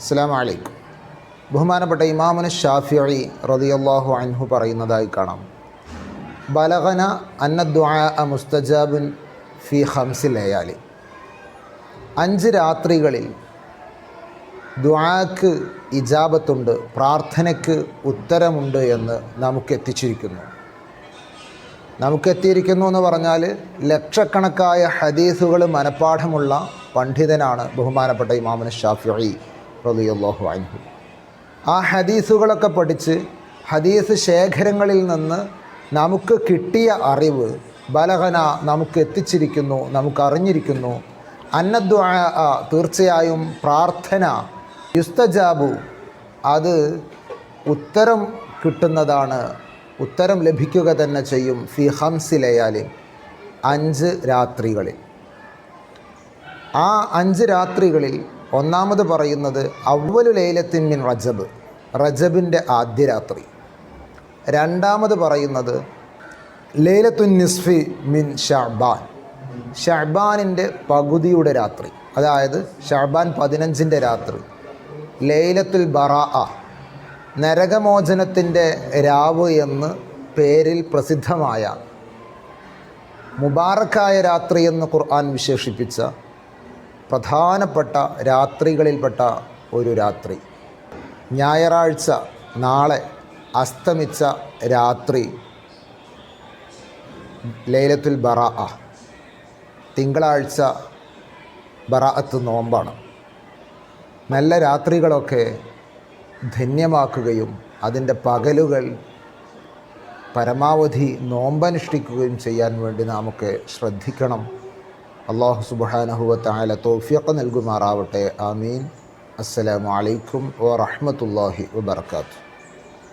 അസ്സാം വലൈക്കും ബഹുമാനപ്പെട്ട ഇമാമുന ഷാഫിഅി റളിയല്ലാഹു അൻഹു പറയുന്നതായി കാണാം. ബലഹന അന്ന ദുആ മുസ്തജാബുൻ ഫി ഹംസിൽ ലയാലി. അഞ്ച് രാത്രികളിൽ ദ്വാക്ക് ഇജാബത്തുണ്ട് പ്രാർത്ഥനയ്ക്ക് ഉത്തരമുണ്ട് എന്ന് നമുക്ക് എത്തിച്ചിരിക്കുന്നു നമുക്കെത്തിയിരിക്കുന്നു എന്ന് പറഞ്ഞാൽ ലക്ഷക്കണക്കായ ഹദീസുകൾ മനഃപ്പാഠമുള്ള പണ്ഡിതനാണ് ബഹുമാനപ്പെട്ട ഇമാമുന ഷാഫിഇ റളിയല്ലാഹു അൻഹു. ആ ഹദീസുകളൊക്കെ പഠിച്ച് ഹദീസ് ശേഖരങ്ങളിൽ നിന്ന് നമുക്ക് കിട്ടിയ അറിവ് ബലഹന നമുക്ക് എത്തിച്ചിരിക്കുന്നു നമുക്ക് അറിഞ്ഞിരിക്കുന്നു. അന്നദ്വ തീർച്ചയായും പ്രാർത്ഥന യുസ്തജാബു അത് ഉത്തരം കിട്ടുന്നതാണ്. ഉത്തരം ലഭിക്കുക തന്നെ ചെയ്യും ഫി ഹംസിലയാലിൻ അഞ്ച് രാത്രികളിൽ. ആ അഞ്ച് രാത്രികളിൽ ഒന്നാമത് പറയുന്നത് അവലു ലേലത്തിൻ മിൻ റജബ് റജബിന്റെ ആദ്യ രാത്രി. രണ്ടാമത് പറയുന്നത് ലേലത്തുൻ നിസ്ഫി മിൻ ഷാബാൻ ഷാബാനിന്റെ പകുതിയുടെ രാത്രി. അതായത് ഷാബാൻ പതിനഞ്ചിന്റെ രാത്രി. ലൈലത്തുൽ ബറാ നരകമോചനത്തിന്റെ രാവ് എന്ന് പേരിൽ പ്രസിദ്ധമായ മുബാറക്കായ രാത്രി എന്ന് ഖുർആൻ വിശേഷിപ്പിച്ച പ്രധാനപ്പെട്ട രാത്രികളിൽപ്പെട്ട ഒരു രാത്രി. ഞായറാഴ്ച നാളെ അസ്തമിച്ച രാത്രി ലൈലത്തുൽ ബറ തിങ്കളാഴ്ച ബറാഅത്ത് നോമ്പാണ്. നല്ല രാത്രികളൊക്കെ ധന്യമാക്കുകയും അതിന്റെ പകലുകൾ പരമാവധി നോമ്പനുഷ്ഠിക്കുകയും ചെയ്യാൻ വേണ്ടി നാമൊക്കെ ശ്രദ്ധിക്കണം. അള്ളാഹു സുബാനഹുവത്തായ തോഫിയൊക്കെ നൽകുമാറാവട്ടെ. ആമീൻ. അസ്സലാമു അലൈക്കും വറഹമത്തല്ലാഹി വബർക്കാത്തു